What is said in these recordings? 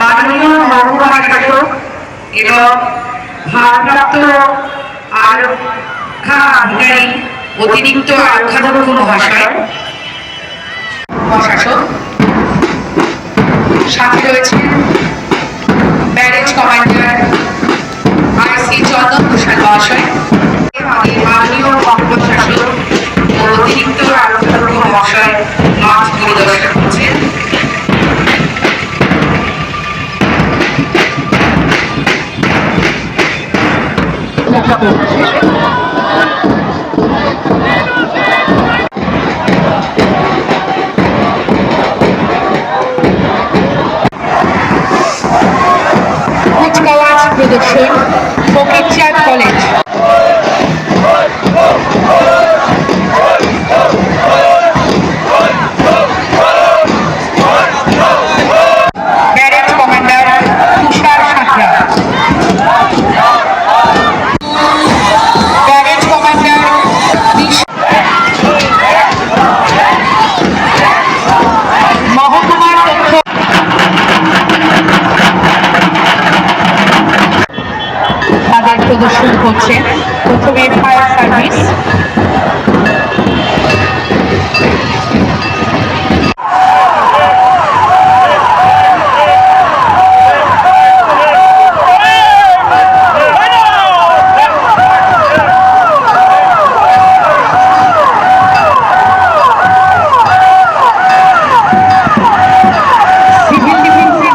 মাননীয় মহকুমা শাসক এবং ভারপ্রাপ্ত আরক্ষা আধিকারিক অতিরিক্ত আরক্ষাধ্যক্ষ মহাশয় মহাশাসক সাথে রয়েছেন barrage commander R C Chandan Prasad মহাশয়। আমাদের মাননীয় মহকুমা শাসক ও অতিরিক্ত আরক্ষাধ্যক্ষ মহাশয় কুচকাওয়াজ প্রদর্শন ফকিরচাঁদ কলেজ ব্যারেজ প্রদর্শন করছে। প্রথমে ফায়ার সার্ভিস সিভিল ডিফেন্সের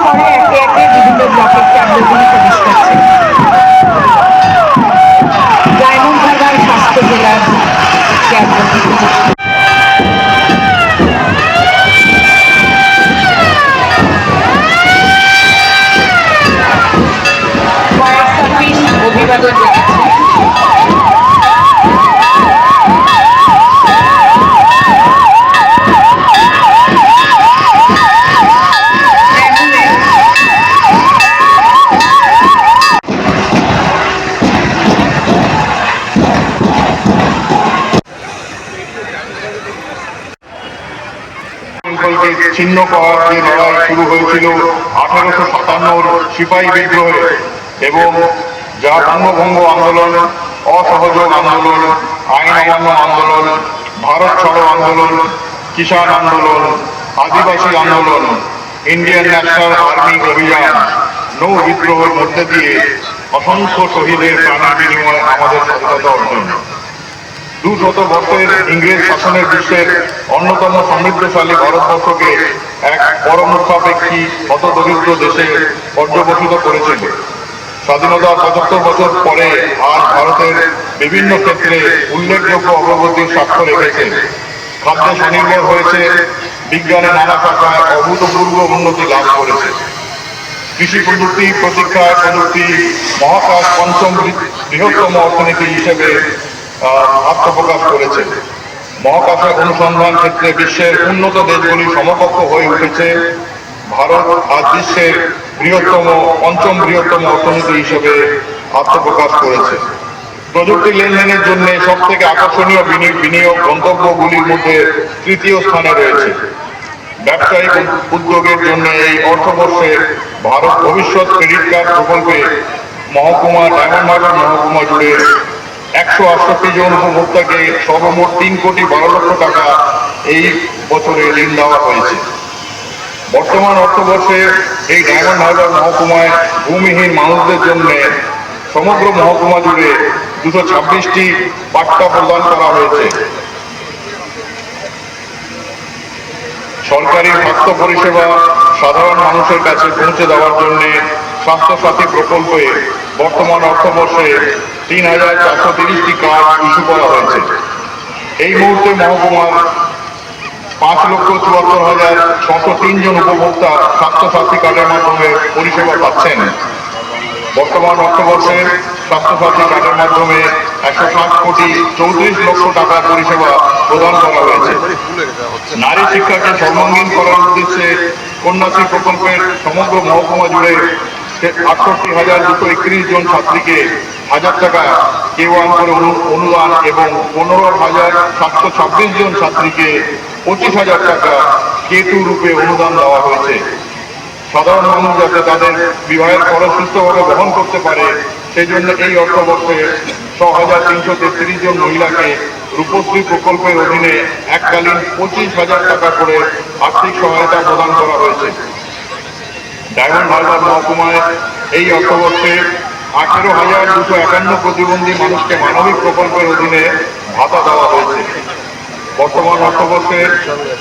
অঞ্চলকে ছিন্ন করার যে লড়াই শুরু হয়েছিল আঠারোশো সাতান্নর সিপাহী বিদ্রোহে এবং যা বঙ্গভঙ্গ আন্দোলন, অসহযোগ আন্দোলন, আইন অমান্য আন্দোলন, ভারত ছাড়ো আন্দোলন, কিষাণ আন্দোলন, আদিবাসী আন্দোলন, ইন্ডিয়ান ন্যাশনাল আর্মি অভিযান, নৌ বিদ্রোহের মধ্যে দিয়ে অসংখ্য শহীদের প্রাণের বিনিময়ে আমাদের স্বাধীনতা অর্জন। দু শত বছরের ইংরেজ শাসনের বিশ্বের অন্যতম সমৃদ্ধশালী ভারতবর্ষকে এক পরমুখাপেক্ষী হতদরিদ্র দেশে পর্যবসিত করেছিল। স্বাধীনতার পঁচাত্তর বছর পরে আজ ভারতের বিভিন্ন ক্ষেত্রে উল্লেখযোগ্য অগ্রগতির সাক্ষ্য রেখেছে খাদ্যে স্বনির্ভর হয়েছে, বিজ্ঞানে নানা শাখায় অভূতপূর্ব উন্নতি লাভ করেছে। কৃষি প্রযুক্তি প্রতীক্ষা প্রযুক্তি, মহাকাশ, পঞ্চম বৃহত্তম অর্থনীতি হিসেবে আত্মপ্রকাশ করেছে। মহাকাশে অনুসন্ধান ক্ষেত্রে বিশ্বের উন্নত দেশগুলি সমকক্ষ হয়ে উঠেছে। ভারত আজ বিশ্বের বৃহত্তম, পঞ্চম বৃহত্তম অর্থনীতি হিসেবে আত্মপ্রকাশ করেছে। প্রযুক্তি লেনদেনের জন্য সব থেকে আকর্ষণীয় বিনিয়োগ গন্তব্যগুলির মধ্যে তৃতীয় স্থানে রয়েছে। ব্যবসায়িক উদ্যোগের জন্য এই অর্থবর্ষে ভারত ভবিষ্যৎ ক্রেডিট কার্ড প্রকল্পে মহকুমা, ডায়মন্ড মহকুমা জুড়ে একশো আটষট্টি জন উপভোক্তাকে সর্বমোট তিন কোটি বারো লক্ষ টাকা এই বছরে ঋণ দেওয়া হয়েছে। বর্তমান অর্থবর্ষে এই ডায়মন্ড হারবার মহকুমায় ভূমিহীন মানুষদের জন্য সমগ্র মহকুমা জুড়ে দুশো ছাব্বিশটি বার্তা প্রদান করা হয়েছে। সরকারি স্বাস্থ্য পরিষেবা সাধারণ মানুষের কাছে পৌঁছে দেওয়ার জন্য স্বাস্থ্যসাথী প্রকল্পে বর্তমান অর্থবর্ষে তিন হাজার চারশো তিরিশটি কার্ড ইস্যু করা হয়েছে। এই মুহূর্তে মহকুমার পাঁচ লক্ষ চুয়াত্তর হাজার ছশো তিনজন উপভোক্তা স্বাস্থ্যসাথী কার্ডের মাধ্যমে পরিষেবা পাচ্ছেন। বর্তমান অর্থবর্ষে স্বাস্থ্যসাথী কার্ডের মাধ্যমে একশো ষাট কোটি চৌত্রিশ লক্ষ টাকা পরিষেবা প্রদান করা হয়েছে। নারী শিক্ষাকে সর্বাঙ্গীন করার উদ্দেশ্যে কন্যাশ্রী প্রকল্পের সমগ্র মহকুমা জুড়ে আটষট্টি হাজার দুশো একত্রিশ জন ছাত্রীকে হাজার টাকা কে ওয়ান করে অনুদান এবং পনেরো হাজার সাতশো ছাব্বিশ জন ছাত্রীকে পঁচিশ হাজার টাকা কে টু রূপে অনুদান দেওয়া হয়েছে। সাধারণ মানুষ যাতে তাদের বিবাহের খরচ সুস্থভাবে বহন করতে পারে সেই জন্য এই অর্থবর্ষে ছ হাজার তিনশো তেত্রিশ জন মহিলাকে রূপশ্রী প্রকল্পের অধীনে এককালীন পঁচিশ হাজার টাকা করে আর্থিক সহায়তা প্রদান করা হয়েছে। ডায়মন্ড হারবার মহকুমায় এই অর্থবর্ষে আঠেরো হাজার দুশো একান্ন প্রতিবন্ধী মানুষকে মানবিক প্রকল্পের অধীনে ভাতা দেওয়া হয়েছে। বর্তমান অর্থবর্ষে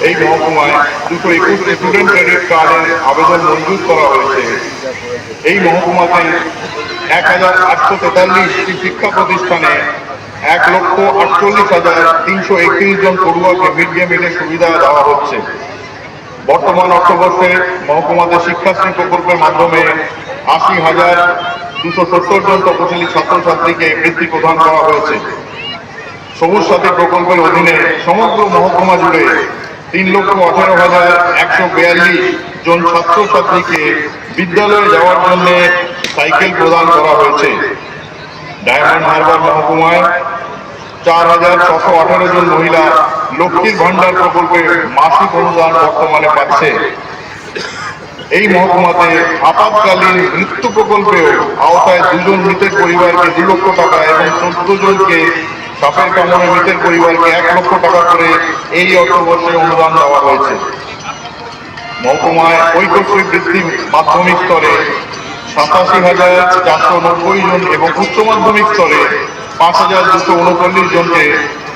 এই মহকুমায় দুশো একুশটি স্টুডেন্ট ক্রেডিট কার্ডের আবেদন মঞ্জুর করা হয়েছে। এই মহকুমাতে এক হাজার আটশো তেতাল্লিশটি শিক্ষা প্রতিষ্ঠানে এক লক্ষ আটচল্লিশ হাজার তিনশো একত্রিশ জন পড়ুয়াকে মিড ডে মিলের সুবিধা দেওয়া হচ্ছে। বর্তমান অর্থবর্ষে মহকুমাতে শিক্ষাশ্রী প্রকল্পের মাধ্যমে আশি হাজার দুশো সত্তর জন তপশিলি ছাত্রছাত্রীকে বৃত্তি প্রদান করা হয়েছে। সবুজ সাথী প্রকল্পের অধীনে সমগ্র মহকুমা জুড়ে তিন লক্ষ আঠারো হাজার একশো বিয়াল্লিশ জন ছাত্রছাত্রীকে বিদ্যালয়ে যাওয়ার জন্য সাইকেল প্রদান করা হয়েছে। ডায়মন্ড হারবার মহকুমায় চার হাজার ছশো আঠারো জন মহিলা লক্ষ্মীর ভান্ডার প্রকল্পে মাসিক অনুদান বর্তমানে পাচ্ছে। এই মহকুমাতে আপাতকালীন মৃত্যু প্রকল্পেও আওতায় দুজন মৃতের পরিবারকে দু লক্ষ টাকা এবং চোদ্দ জনকে সাপের কামড়ে মৃতের পরিবারকে এক লক্ষ টাকা করে এই অর্থবর্ষে অনুদান দেওয়া হয়েছে। মহকুমায় ঐক্যশ্রী বৃদ্ধি মাধ্যমিক স্তরে সাতাশি হাজার চারশো নব্বই জন এবং উচ্চ মাধ্যমিক স্তরে পাঁচ হাজার দুশো উনচল্লিশ জনকে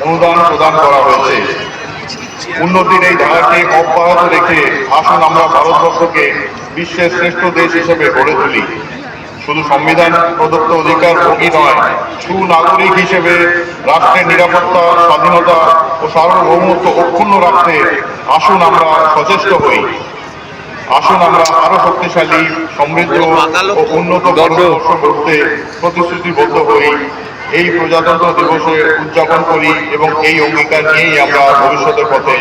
অনুদান প্রদান করা হয়েছে। উন্নতির এই ধারাকে অব্যাহত রেখে আসুন আমরা ভারতবর্ষকে বিশ্বের শ্রেষ্ঠ দেশ হিসেবে গড়ে তুলি। শুধু সংবিধান প্রদত্ত অধিকার ভোগী নয়, সুনাগরিক হিসেবে রাষ্ট্রের নিরাপত্তা, স্বাধীনতা ও সার্বভৌমত্ব অক্ষুণ্ণ রাখতে আসুন আমরা সচেষ্ট হই। আসুন আমরা আরও শক্তিশালী, সমৃদ্ধ ও উন্নত ভারতবর্ষ গড়তে প্রতিশ্রুতিবদ্ধ হই। এই প্রজাতন্ত্র দিবসে উদযাপন করি এবং এই অঙ্গীকার নিয়েই আমরা ভবিষ্যতের পথে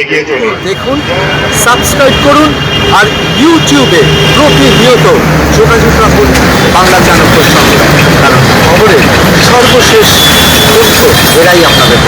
এগিয়ে চলি। দেখুন সাবস্ক্রাইব করুন আর ইউটিউবে প্রতিনিয়ত যোগাযোগ রাখুন বাংলা চ্যানেলের সঙ্গে কারণ খবরের সর্বশেষ তথ্য এরাই আপনাদের